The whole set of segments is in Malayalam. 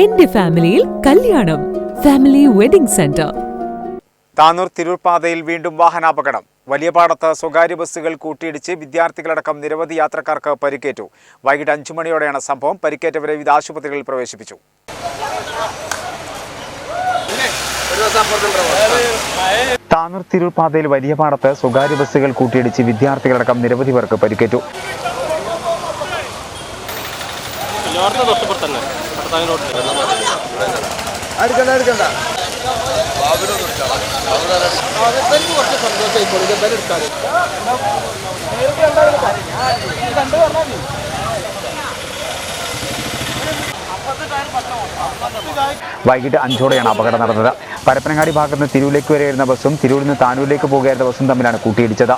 എന്റെ ഫാമിലിയിൽ കല്യാണം. Family wedding centre. Tanur Tirur പാതയിൽ വീണ്ടും വാഹനാപകടം. വലിയ പാടത്ത് സ്വകാര്യ ബസ്സുകൾ കൂട്ടിയിടിച്ച് വിദ്യാർത്ഥികളടക്കം നിരവധി യാത്രക്കാർക്ക് പരിക്കേറ്റു. വൈകിട്ട് അഞ്ചു മണിയോടെയാണ് സംഭവം. പരിക്കേറ്റവരെ വിവിധ ആശുപത്രികളിൽ പ്രവേശിപ്പിച്ചു. താനൂർ തിരൂർ പാതയിൽ വലിയ പാടത്ത് സ്വകാര്യ ബസ്സുകൾ കൂട്ടിയിടിച്ച് വിദ്യാർത്ഥികളടക്കം നിരവധി പേർക്ക് പരിക്കേറ്റു. കുഞ്ഞാർത്ത തൊട്ടിപ്പുറത്ത് തന്നെ. റോഡിൽ വൈകിട്ട് അഞ്ചോടെയാണ് അപകടം നടന്നത്. പരപ്പനങ്ങാടി ഭാഗത്ത് നിന്ന് തിരൂരിലേക്ക് വരെയായിരുന്ന ബസ്സും തിരൂരിൽ നിന്ന് താനൂരിലേക്ക് പോകുകയായിരുന്ന ബസ്സും തമ്മിലാണ് കൂട്ടിയിടിച്ചത്.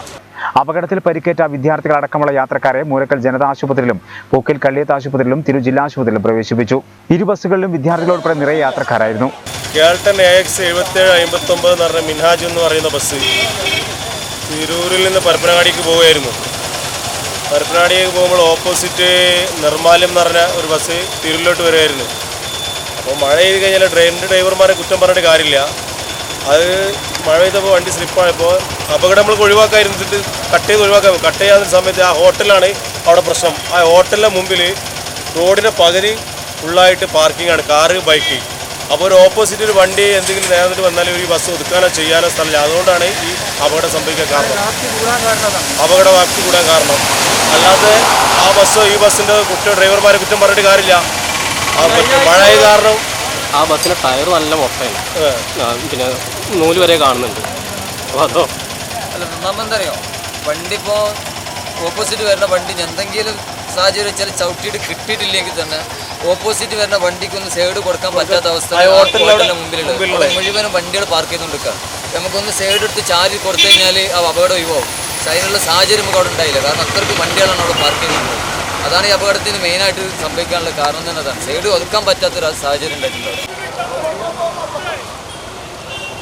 അപകടത്തിൽ പരിക്കേറ്റ വിദ്യാർത്ഥികളടക്കമുള്ള യാത്രക്കാരെ മൂരക്കൽ ജനതാ ആശുപത്രിയിലും പൂക്കിൽ കള്ളിയത്ത് ആശുപത്രിയിലും തിരു ജില്ലാ ആശുപത്രിയിലും പ്രവേശിപ്പിച്ചു. ഇരു ബസ്സുകളിലും വിദ്യാർത്ഥികളുൾപ്പെടെ നിറയെ യാത്രക്കാരായിരുന്നു. കേൾട്ടൺ എ എക്സ് എന്ന് മിൻഹാജ് എന്ന് പറയുന്ന ബസ് തിരൂരിൽ നിന്ന് പരപ്പനങ്ങാടിക്ക് പോവുകയായിരുന്നു. പരപ്പനങ്ങാടിക്ക് പോകുമ്പോൾ ഓപ്പോസിറ്റ് നിർമ്മാല്യം എന്ന് പറഞ്ഞ ഒരു ബസ് തിരൂരിലോട്ട് വരുമായിരുന്നു അപ്പോൾ മഴ ചെയ്ത് കഴിഞ്ഞാൽ ഡ്രൈവറിന്റെ ഡ്രൈവർമാരെ കുറ്റം പറഞ്ഞിട്ട് കാര്യമില്ല. അത് മഴ പെയ്തപ്പോൾ വണ്ടി സ്ലിപ്പായപ്പോൾ അപകടം നമ്മൾ ഒഴിവാക്കാതിരുന്നിട്ട് കട്ട് ചെയ്ത് ഒഴിവാക്കാൻ കട്ട് ചെയ്യാത്ത സമയത്ത് ആ ഹോട്ടലാണ് അവിടെ പ്രശ്നം. ആ ഹോട്ടലിന്റെ മുമ്പിൽ റോഡിന്റെ പകുതി ഫുള്ളായിട്ട് പാർക്കിംഗ് ആണ്. കാറ് ബൈക്ക് അപ്പോൾ ഒരു ഓപ്പോസിറ്റ് ഒരു വണ്ടി എന്തെങ്കിലും നേരത്തെ വന്നാൽ ഒരു ബസ് ഒതുക്കാനോ ചെയ്യാനോ സ്ഥലമില്ല. അതുകൊണ്ടാണ് ഈ അപകടം സംഭവിക്കാൻ കാരണം. അപകട വ്യാപ്തി കൂടാൻ കാരണം. അല്ലാതെ ആ ബസ്സോ ഈ ബസ്സിന്റെ കുറ്റം ഡ്രൈവർമാരെ കുറ്റം പറഞ്ഞിട്ട് കാര്യമില്ല. മഴ കാരണം ആ ബസ്സിന് ടയർ നല്ല മൊട്ടയാണ്. പിന്നെ നൂൽ വരെ കാണുന്നുണ്ട്. അപ്പോൾ അതോ. അല്ല ഒന്നാമെന്തറിയോ വണ്ടി ഇപ്പോൾ ഓപ്പോസിറ്റ് വരുന്ന വണ്ടി എന്തെങ്കിലും സാഹചര്യം വെച്ചാൽ ചവിട്ടിയിട്ട് കിട്ടിയിട്ടില്ലെങ്കിൽ തന്നെ ഓപ്പോസിറ്റ് വരുന്ന വണ്ടിക്കൊന്ന് സൈഡ് കൊടുക്കാൻ പറ്റാത്ത അവസ്ഥ ഹോട്ടലിന്റെ മുമ്പിലുണ്ട് മുഴുവനും വണ്ടികൾ പാർക്ക് ചെയ്തുകൊണ്ടിരിക്കുക നമുക്കൊന്ന് സൈഡ് എടുത്ത് ചാരി കൊടുത്തു കഴിഞ്ഞാൽ ആ അപകടം ഒഴിവാകും പക്ഷെ അതിനുള്ള സാഹചര്യം നമുക്ക് അവിടെ ഉണ്ടായില്ല. കാരണം അത്രയ്ക്ക് വണ്ടികളാണ് അവിടെ പാർക്ക് ചെയ്യുന്നത്. അതാണ് ഈ അപകടത്തിന് മെയിനായിട്ട് സംഭവിക്കാനുള്ള കാരണം തന്നെ അതാണ്. സൈഡ് ഒതുക്കാൻ പറ്റാത്തൊരു സാഹചര്യം ഉണ്ടായിട്ടുണ്ടാവും